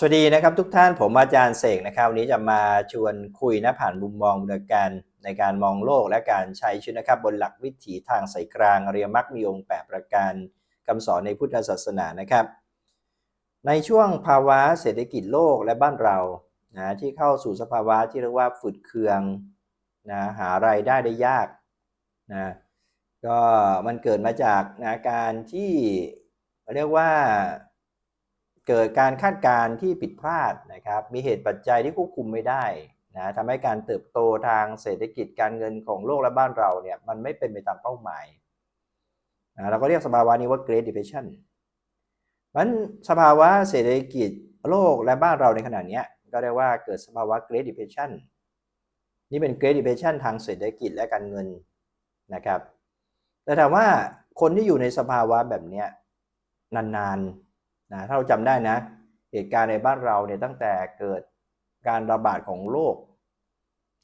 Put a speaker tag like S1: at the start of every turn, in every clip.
S1: สวัสดีนะครับทุกท่านผมอาจารย์เสกนะครับวันนี้จะมาชวนคุยนะผ่านมุมมองในการในการมองโลกและการใช้ชีวิตนะครับบนหลักวิถีทางสายกลางอริยมรรคมีองค์แปดประการคำสอนในพุทธศาสนานะครับ ในช่วงภาวะเศรษฐกิจโลกและบ้านเรานะที่เข้าสู่สภาวะที่เรียกว่าฝืดเคืองนะหาไรายได้ได้ยากนะก็มันเกิดมาจากนะการที่เรียกว่า เกิดการคาดการณ์ที่ผิดพลาดนะครับ มีเหตุปัจจัยที่ควบคุมไม่ได้นะทำให้การเติบโตทางเศรษฐกิจการเงินของโลกและบ้านเราเนี่ยมันไม่เป็นไปตามเป้าหมายนะเราก็เรียกสภาวะนี้ว่า Great Depression มันสภาวะเศรษฐกิจโลกและบ้านเราในขณะนี้ก็เรียกว่าเกิดสภาวะ Great Depression นี่เป็น Great Depression ทางเศรษฐกิจและการเงินนะครับ แต่ถามว่าคนที่อยู่ในสภาวะแบบนี้นานๆ นะถ้าเราจำได้นะ เหตุการณ์ในบ้านเราเนี่ยตั้งแต่เกิดการระบาดของโรค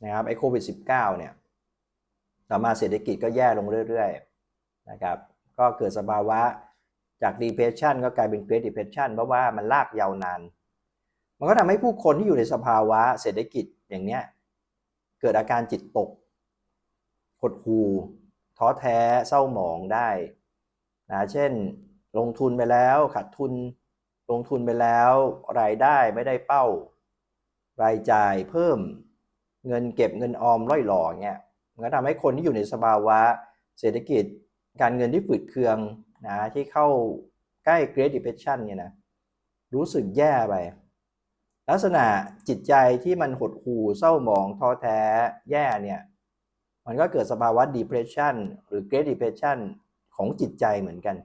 S1: นะครับไอ้โควิด -19 เนี่ยต่อมาเศรษฐกิจก็แย่ลงเรื่อยๆนะครับก็เกิดสภาวะจาก depression ก็กลายเป็น great depression เพราะว่ามันลากยาวนาน มันก็ทำให้ผู้คนที่อยู่ในสภาวะเศรษฐกิจอย่างเนี้ยเกิดอาการจิตตกหดหู่ท้อแท้เศร้าหมองได้นะเช่น ลงทุนไปแล้วขาดทุน ลงทุนไปแล้วรายได้ไม่ได้เป้า รายจ่ายเพิ่มเงินเก็บเงินออมร่อยหล่อเงี้ยมันก็ทำให้คนที่อยู่ในสภาวะเศรษฐกิจการเงินที่ฝืดเคืองนะที่เข้าใกล้ Great Depression เนี่ยนะรู้สึกแย่ไป ลักษณะจิตใจที่มันหดหู่เศร้าหมองท้อแท้แย่เนี่ยมันก็เกิดสภาวะ depression หรือ great depression ของจิตใจเหมือนกัน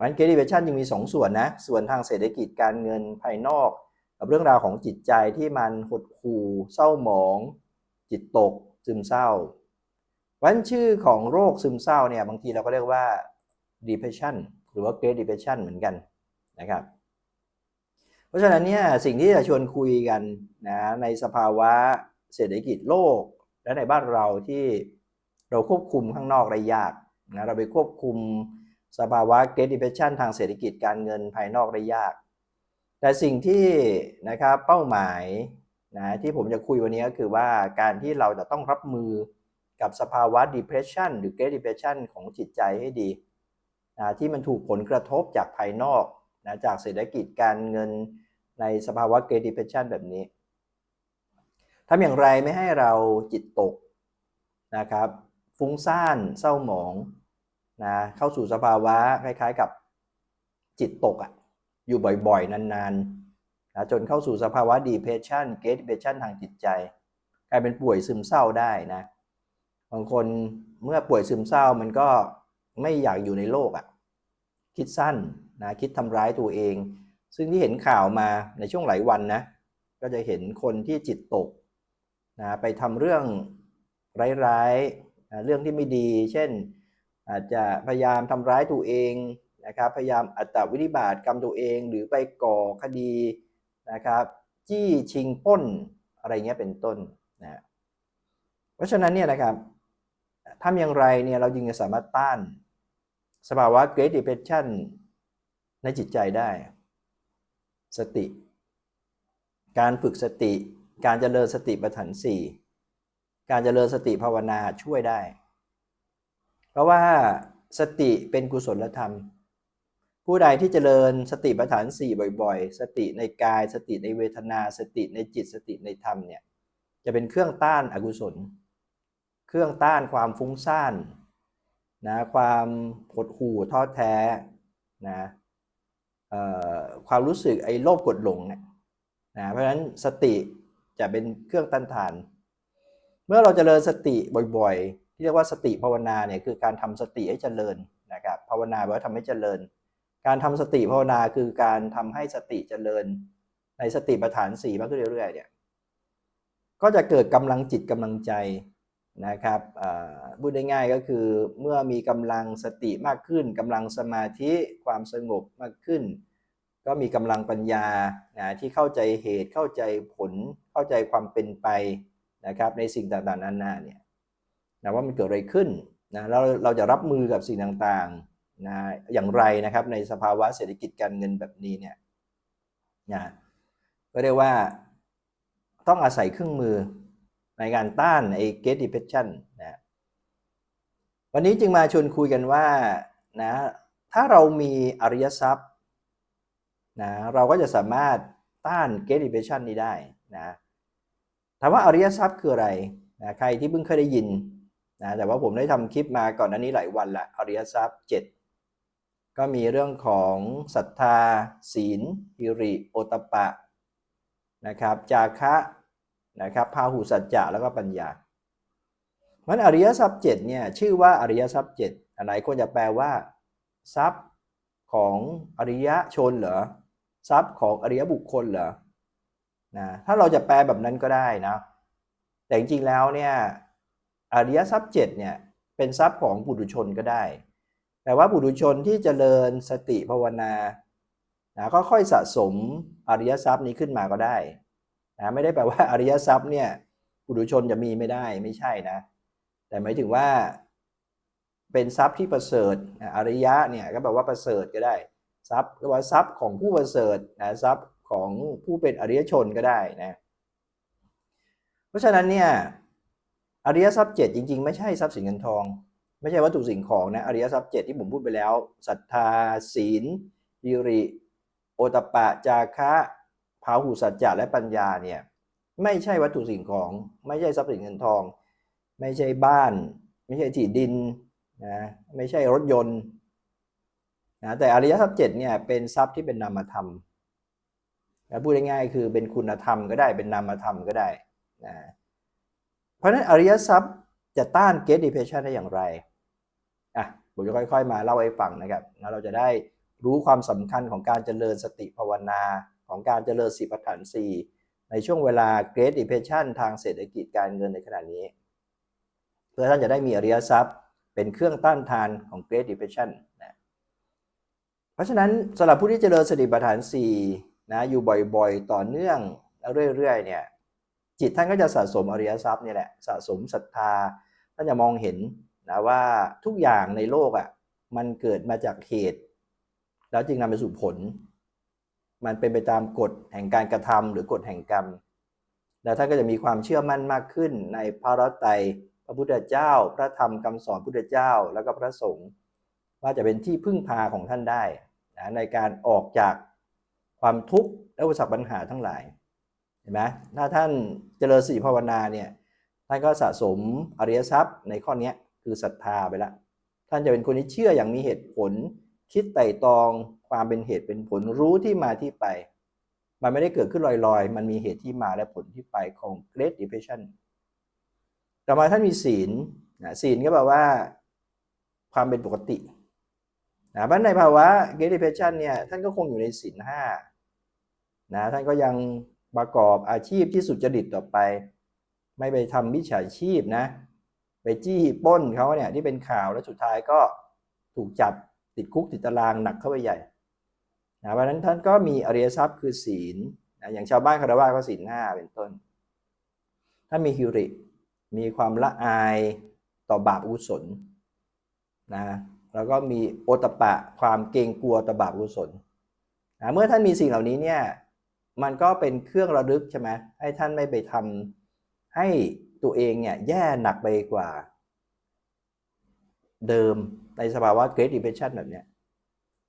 S1: มัน great depression ยังมี 2 ส่วนนะ ส่วนทางเศรษฐกิจการเงินภายนอก กับเรื่องราวของจิตใจที่มันหดหู่เศร้าหมอง จิตตก ซึมเศร้าวันชื่อของโรคซึมเศร้าเนี่ยบางทีเราก็เรียกว่า depression หรือว่า great depression เหมือนกันนะครับ เพราะฉะนั้นเนี่ยสิ่งที่จะชวนคุยกันนะในสภาวะเศรษฐกิจโลก และในบ้านเราที่เราควบคุมข้างนอกได้ยากนะเราไปควบคุม สภาวะ Great Depression ทางเศรษฐกิจการเงินภายนอกได้ยาก แต่สิ่งที่นะครับเป้าหมายนะที่ผมจะคุยวันนี้ก็คือว่าการที่เราจะต้องรับมือกับสภาวะ depression หรือ Great Depression ของจิตใจให้ดีนะที่มันถูกผลกระทบจากภายนอกนะจากเศรษฐกิจการเงินในสภาวะ Great Depression แบบนี้ทำอย่างไรไม่ให้เราจิตตกนะครับ ฟุ้งซ่านเศร้าหมอง นะเข้าสู่สภาวะคล้ายๆกับจิตตกอะ่ะอยู่บ่อยๆ นานๆนะจนเข้าสู่สภาวะ depression gate depression ทางจิตใจ กลายเป็นป่วยซึมเศร้าได้นะบางคนเมื่อป่วยซึมเศร้ามันก็ไม่อยากอยู่ในโลกอะ่ะคิดสั้นนะคิดทำร้ายตัวเอง ซึ่งที่เห็นข่าวมาในช่วงหลายวันนะก็จะเห็นคนที่จิตตกนะไปทำเรื่องร้ายๆนะเรื่องที่ไม่ดี เช่น อาจจะพยายามทำร้ายตัวเองนะครับพยายามอัตวิริบาตกรรมตัวเอง หรือไปก่อคดีนะครับจี้ชิงป้นอะไรเงี้ยเป็นต้นนะเพราะฉะนั้นเนี่ยนะครับทำอย่างไรเนี่ยเราจึงจะสามารถต้านสภาวะ Great Depression ในจิตใจได้ สติ การฝึกสติ การเจริญสติปัฏฐานสี่การเจริญสติภาวนาช่วยได้ ราะว่าสติเป็นกุศลธรรม ผู้ใดที่เจริญสติปัฏฐานสี่บ่อยๆ สติในกายสติในเวทนา สติในจิตสติในธรรมเนี่ยจะเป็นเครื่องต้านอกุศล เครื่องต้านความฟุ้งซ่านนะความหดหู่ท้อแท้นะความรู้สึกไอ้โลภกดหลงเนี่ยนะเพราะฉะนั้นสติจะเป็นเครื่องต้านทาน เมื่อเราจเจริญสติบ่อยๆ ที่เรียกว่าสติภาวนาเนี่ยคือการทำสติให้เจริญนะครับภาวนาแปลว่าทำให้เจริญ การทำสติภาวนาคือการทำให้สติเจริญ ในสติปัฏฐานสี่มากขึ้นเรื่อยๆเนี่ยก็จะเกิดกำลังจิตกำลังใจนะครับพูดได้ง่ายก็คือเมื่อมีกำลังสติมากขึ้นกำลังสมาธิความสงบมากขึ้น ก็มีกำลังปัญญานะที่เข้าใจเหตุเข้าใจผลเข้าใจความเป็นไปนะครับในสิ่งต่างๆนานาเนี่ย นะว่ามันเกิดอะไรขึ้นนะแล้วเราจะรับมือกับสิ่งต่างๆนะอย่างไรนะครับในสภาวะเศรษฐกิจการเงินแบบนี้เนี่ยนะก็เรียกว่าต้องอาศัยเครื่องมือในการต้านไอ้ Great Depression นะวันนี้จึงมาชวนคุยกันว่านะถ้าเรามีอริยทรัพย์นะเราก็จะสามารถต้าน Great Depression นี้ได้นะถามว่าอริยทรัพย์คืออะไรนะใครที่เพิ่งเคยได้ยิน นะแต่ว่าผมได้ทำคลิปมาก่อนอันนี้หลายวันละอริยทรัพย์7ก็มีเรื่องของศรัทธา ศีลฮิริ โอตปปะนะครับจาคะนะครับพาหุสัจจะแล้วก็ปัญญามันอริยทรัพย์7เนี่ยชื่อว่าอริยทรัพย์7อะไรคนจะแปลว่า ทรัพย์ของอริยชนเหรอทรัพย์ของอริยบุคคลเหรอนะถ้าเราจะแปลแบบนั้นก็ได้นะแต่จริงๆแล้วเนี่ย อริยทรัพย์7เนี่ยเป็นทรัพย์ของปุถุชนก็ได้ แต่ว่าปุถุชนที่เจริญสติภาวนานะก็ค่อยสะสมอริยทรัพย์นี้ขึ้นมาก็ได้นะไม่ได้แปลว่าอริยทรัพย์เนี่ยปุถุชนจะมีไม่ได้ไม่ใช่นะ แต่หมายถึงว่า เป็นทรัพย์ที่ประเสริฐนะอริยะเนี่ยก็แปลว่าประเสริฐก็ได้ ทรัพย์ก็ว่าทรัพย์ของผู้ประเสริฐนะทรัพย์ของผู้เป็นอริยชนก็ได้นะ เพราะฉะนั้นเนี่ย อริยทรัพย์เจ็ดจริง ๆ ไม่ใช่ทรัพย์สินเงินทอง ไม่ใช่วัตถุสิ่งของนะอริยทรัพย์เจ็ดที่ผมพูดไปแล้วศรัทธาศีลยิริ โอตปะจาคะพาหุสัจจะและปัญญาเนี่ยไม่ใช่วัตถุสิ่งของ ไม่ใช่ทรัพย์สินเงินทอง ไม่ใช่บ้าน ไม่ใช่ที่ดินนะไม่ใช่รถยนต์นะแต่อริยทรัพย์เจ็ดเนี่ยเป็นทรัพย์ที่เป็นนามธรรมนะพูดง่ายๆคือเป็นคุณธรรมก็ได้เป็นนามธรรมก็ได้นะ เพราะนั้นอริยทรัพย์จะต้าน Great Depression ได้อย่างไรอะผมจะค่อยๆ มาเล่าให้ฟังนะครับแล้วเราจะได้รู้ความสำคัญของการเจริญสติภาวนา ของการเจริญสีปัฏฐานสี่ในช่วงเวลา Great Depression ทางเศรษฐกิจการเงินในขณะนี้ เพื่อท่านจะได้มีอริยทรัพย์ เป็นเครื่องต้านทานของ Great Depression นะเพราะฉะนั้นสำหรับผู้ที่เจริญสติปัฏฐาน4นะอยู่บ่อยๆ ต่อเนื่องแล้วเรื่อยๆเนี่ย จิตท่านก็จะสะสมอริยทรัพย์นี่แหละสะสมศรัทธาท่านจะมองเห็นนะว่าทุกอย่างในโลกอะ่ะมันเกิดมาจากเหตุ แล้วจึงนำไปสู่ผล มันเป็นไปตามกฎแห่งการกระทำหรือกฎแห่งกรรม แล้วท่านก็จะมีความเชื่อมั่นมากขึ้นในพระรัตไตรพระพุทธเจ้า พระธรรมคำสอนพุทธเจ้า แล้วก็พระสงฆ์ว่าจะเป็นที่พึ่งพาของท่านได้นะในการออกจากความทุกข์และอุปสรรคปัญหาทั้งหลาย ห็นไหมถ้าท่านเจริญสติภาวนาเนี่ยท่านก็สะสมอริยทรัพย์ในข้อนี้คือศรัทธาไปแล้วท่านจะเป็นคนที่เชื่ออย่างมีเหตุผล คิดไต่ตองความเป็นเหตุเป็นผลรู้ที่มาที่ไป มันไม่ได้เกิดขึ้นลอยๆ มันมีเหตุที่มาและผลที่ไปของ Great Depression ต่อมาท่านมีศีลนะศีลก็แปลว่า ความเป็นปกตินะบ้านในภาวะ Great Depression เนี่ยท่านก็คงอยู่ในศีลห้านะท่านก็ยัง ประกอบอาชีพที่สุจริตต่อไป ไม่ไปทำมิจฉาชีพนะ ไปจี้ป้นเขาเนี่ยที่เป็นข่าวแล้วสุดท้ายก็ถูกจับติดคุกติดตารางหนักเข้าไปใหญ่นะเพราะนั้นท่านก็มีอริยทรัพย์คือศีลนะอย่างชาวบ้านคารวะก็ศีลห้าเป็นต้น ถ้ามีฮิริ มีความละอายต่อบาปอุศลนะแล้วก็มีโอตปะความเกรงกลัวต่อบาปอกุศลนะเมื่อท่านมีสิ่งเหล่านี้เนี่ย มันก็เป็นเครื่องระลึกใช่ไหมให้ท่านไม่ไปทำให้ตัวเองเนี่ยแย่หนักไปกว่า เดิมในสภาวะ Great Depression แบบเนี้ย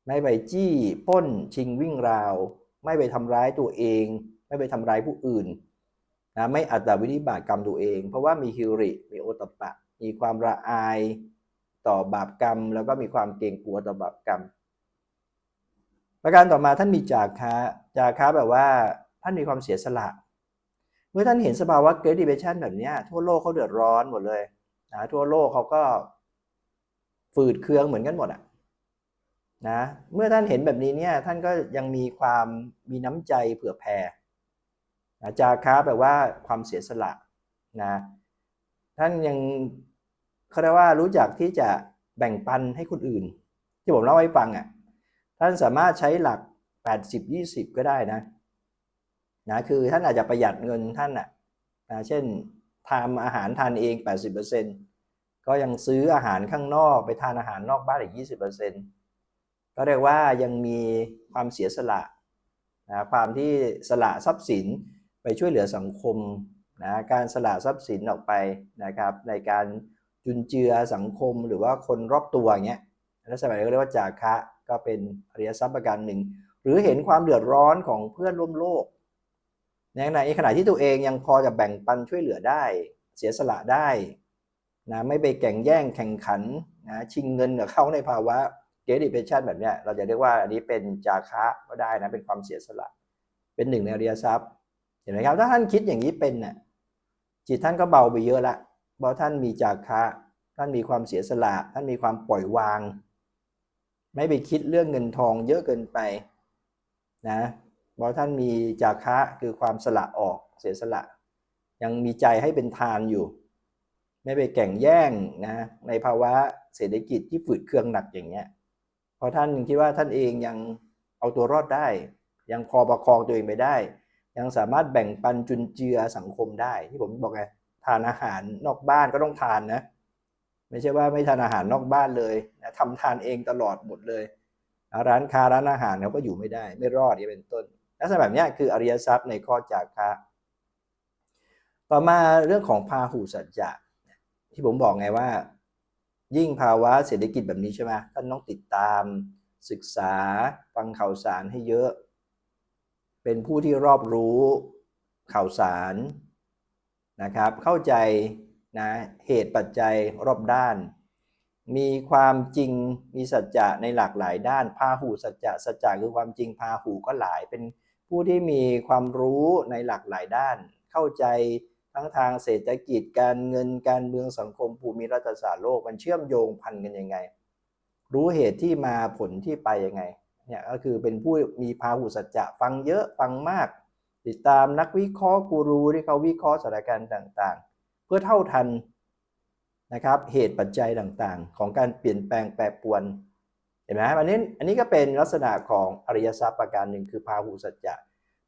S1: ไม่ไปจี้ป้นชิงวิ่งราว ไม่ไปทำร้ายตัวเอง ไม่ไปทำร้ายผู้อื่นนะไม่อัตวินิบาตกรรมตัวเอง เพราะว่ามีฮิริมีโอตปะ มีความละอายต่อบาปกรรม แล้วก็มีความเกรงกลัวต่อบาปกรรม ประการต่อมาท่านมีจาคะ จาคะแบบว่าท่านมีความเสียสละ เมื่อท่านเห็นสภาวะ Great Depression แบบนี้ทั่วโลกเขาเดือดร้อนหมดเลยนะทั่วโลกเขาก็ฝืดเคืองเหมือนกันหมดอะนะเมื่อท่านเห็นแบบนี้เนี่ยท่านก็ยังมีความมีน้ำใจเผื่อแผ่นะจาคะแปลว่าความเสียสละนะท่านยังเขาเรียกว่ารู้จักที่จะแบ่งปันให้คนอื่น ที่ผมเล่าให้ฟังอะท่านสามารถใช้หลัก 80 20 ก็ได้นะนะคือท่านอาจจะประหยัดเงินท่านอะนะเช่นทำอาหารทานเอง 80%ก็ยังซื้ออาหารข้างนอกไปทานอาหารนอกบ้านอีก 20%ก็เรียกว่ายังมีความเสียสละนะความที่สละทรัพย์สินไปช่วยเหลือสังคมนะการสละทรัพย์สินออกไปนะครับ ในการจุนเจือสังคมหรือว่าคนรอบตัวเงี้ยในสมัยนี้ก็เรียกว่าจาคะก็เป็นอริยทรัพย์ประการหนึ่ง หรือเห็นความเดือดร้อนของเพื่อนร่วมโลก ในขณะในขณะที่ตัวเองยังพอจะแบ่งปันช่วยเหลือได้ เสียสละได้นะไม่ไปแข่งแย่งแข่งขันนะชิงเงินกับเขาในภาวะเกรดิเพชันแบบเนี้ยเราจะเรียกว่าอันนี้เป็นจาคะก็ได้นะเป็นความเสียสละ เป็นหนึ่งในอริยทรัพย์ เห็นไหมครับ ถ้าท่านคิดอย่างนี้เป็นน่ะจิตท่านก็เบาไปเยอะละเพราะท่านมีจาคะ ท่านมีความเสียสละ ท่านมีความปล่อยวาง ไม่ไปคิดเรื่องเงินทองเยอะเกินไป นะเพราะท่านมีจาคะคือความสละออกเสียสละ ยังมีใจให้เป็นทานอยู่ ไม่ไปแข่งแย่งนะในภาวะเศรษฐกิจที่ฝืดเครื่องหนักอย่างเงี้ยเพราะท่านคิดว่าท่านเองยังเอาตัวรอดได้ ยังพอประคองตัวเองไปได้ ยังสามารถแบ่งปันจุนเจือสังคมได้ที่ผมบอกไงทานอาหารนอกบ้านก็ต้องทานนะ ไม่ใช่ว่าไม่ทานอาหารนอกบ้านเลยนะทำทานเองตลอดหมดเลย ร้านค้าร้านอาหารเขาก็อยู่ไม่ได้ ไม่รอดนี่เป็นต้นลักษณะแบบนี้คืออริยทรัพย์ในข้อจากคะต่อมาเรื่องของพาหุสัจจะที่ผมบอกไงว่า ยิ่งภาวะเศรษฐกิจแบบนี้ใช่ไหมท่านต้องติดตามศึกษาฟังข่าวสารให้เยอะ เป็นผู้ที่รอบรู้ข่าวสารนะครับ เข้าใจนะเหตุปัจจัยรอบด้าน มีความจริงมีสัจจะในหลากหลายด้านพาหูสัจจะสัจจะคือความจริงพาหูก็หลายเป็นผู้ที่มีความรู้ในหลากหลายด้าน เข้าใจทั้งทางเศรษฐกิจการเงินการเมืองสังคมภูมิรัฐศาสตร์โลกมันเชื่อมโยงพันกันยังไง รู้เหตุที่มาผลที่ไปยังไงเนี่ยก็คือเป็นผู้มีพาหุสัจจะฟังเยอะฟังมาก ติดตามนักวิเคราะห์กูรูที่เขาวิเคราะห์สถานการณ์ต่าง ๆ เพื่อเท่าทัน นะครับเหตุปัจจัยต่างๆ ของการเปลี่ยนแปลงแปรปรวนเห็นไหมอันนี้อันนี้ก็เป็นลักษณะของอริยทรัพย์ประการหนึ่งคือพาหุสัจจะ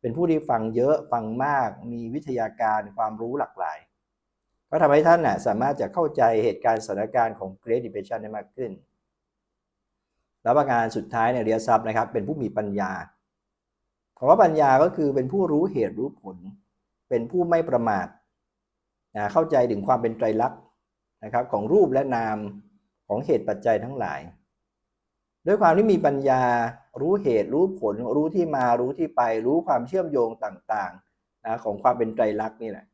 S1: เป็นผู้ที่ฟังเยอะฟังมากมีวิทยาการความรู้หลากหลาย ก็ทำให้ท่านน่ะสามารถจะเข้าใจเหตุการณ์สถานการณ์ของ Great Depression ได้มากขึ้น แล้วประการสุดท้ายในอริยทรัพย์นะครับ เป็นผู้มีปัญญาคำว่าปัญญาก็คือเป็นผู้รู้เหตุรู้ผล เป็นผู้ไม่ประมาทนะเข้าใจถึงความเป็นไตรลักษณ์ นะครับของรูปและนามของเหตุปัจจัยทั้งหลาย ด้วยความที่มีปัญญารู้เหตุรู้ผล รู้ที่มารู้ที่ไป รู้ความเชื่อมโยงต่างๆนะของความเป็นไตรลักษณ์นี่แหละ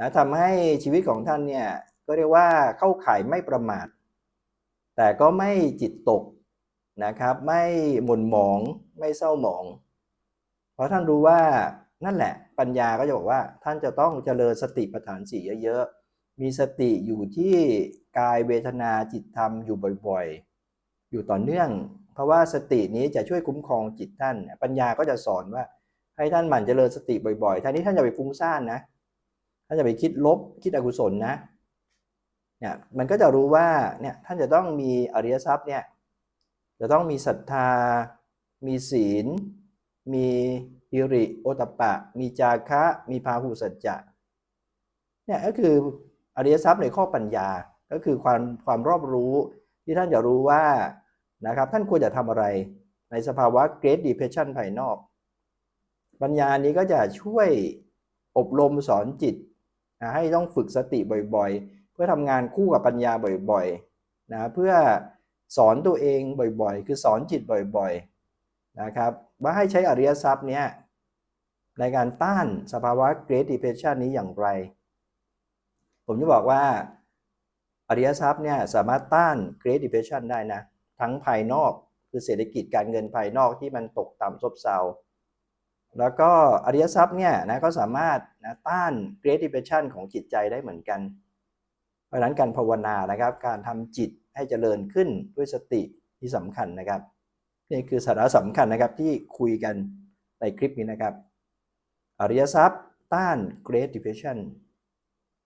S1: นะทำให้ชีวิตของท่านเนี่ยก็เรียกว่าเข้าข่ายไม่ประมาท แต่ก็ไม่จิตตกนะครับ ไม่หม่นหมองไม่เศร้าหมอง เพราะท่านรู้ว่านั่นแหละปัญญาก็จะบอกว่าท่านจะต้องเจริญสติปัฏฐานสี่เยอะๆ มีสติอยู่ที่กายเวทนาจิตธรรมอยู่บ่อยๆ อยู่ต่อเนื่อง เพราะว่าสตินี้จะช่วยคุ้มครองจิตท่าน ปัญญาก็จะสอนว่าให้ท่านหมั่นเจริญสติบ่อยๆท่านนี้ท่านจะไปฟุ้งซ่านนะ ท่านจะไปคิดลบคิดอกุศลนะ เนี่ยมันก็จะรู้ว่าเนี่ยท่านจะต้องมีอริยทรัพย์เนี่ยจะต้องมีศรัทธา มีศีล มีอิริโอตปปะมีจาคะ มีพาหุสัจจะ เนี่ยก็คือ อริยทรัพย์ในข้อปัญญา ก็คือความความรอบรู้ที่ท่านจะรู้ว่านะครับท่านควรจะทำอะไรในสภาวะ Great Depression ภายนอก ปัญญานี้ก็จะช่วยอบรมสอนจิตนะให้ต้องฝึกสติบ่อยๆ เพื่อทำงานคู่กับปัญญาบ่อยๆนะเพื่อสอนตัวเองบ่อยๆ คือสอนจิตบ่อยๆนะครับว่าให้ใช้อริยทรัพย์เนี้ยในการต้านสภาวะ Great Depression นี้อย่างไร ผมจะบอกว่าอริยทรัพย์เนี่ยสามารถต้าน Great Depression ได้นะ ทั้งภายนอกคือเศรษฐกิจการเงินภายนอกที่มันตกต่ำซบเซาแล้วก็อริยทรัพย์เนี่ยนะก็สามารถนะต้าน Great Depression ของจิตใจได้เหมือนกัน เพราะนั้นการภาวนานะครับ การทำจิตให้เจริญขึ้นด้วยสติที่สำคัญนะครับนี่คือสาระสำคัญนะครับที่คุยกันในคลิปนี้นะครับ อริยทรัพย์ต้าน Great Depression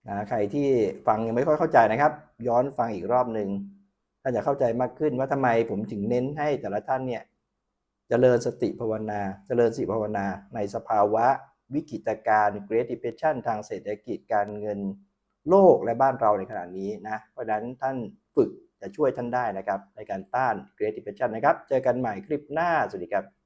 S1: นะใครที่ฟังยังไม่ค่อยเข้าใจนะครับ ย้อนฟังอีกรอบหนึ่งท่านจะเข้าใจมากขึ้นว่าทำไมผมถึงเน้นให้แต่ละท่านเนี่ยจเจริญสติภาวนาจเจริญสติภาวนาในสภาวะวิกฤตการณ์ Great Depression ทางเศรษฐกิจการเงินโลกและบ้านเราในขณะนี้นะเพราะฉะนั้นท่านฝึกจะช่วยท่านได้นะครับ ในการต้าน Great Depression นะครับ เจอกันใหม่คลิปหน้า สวัสดีครับ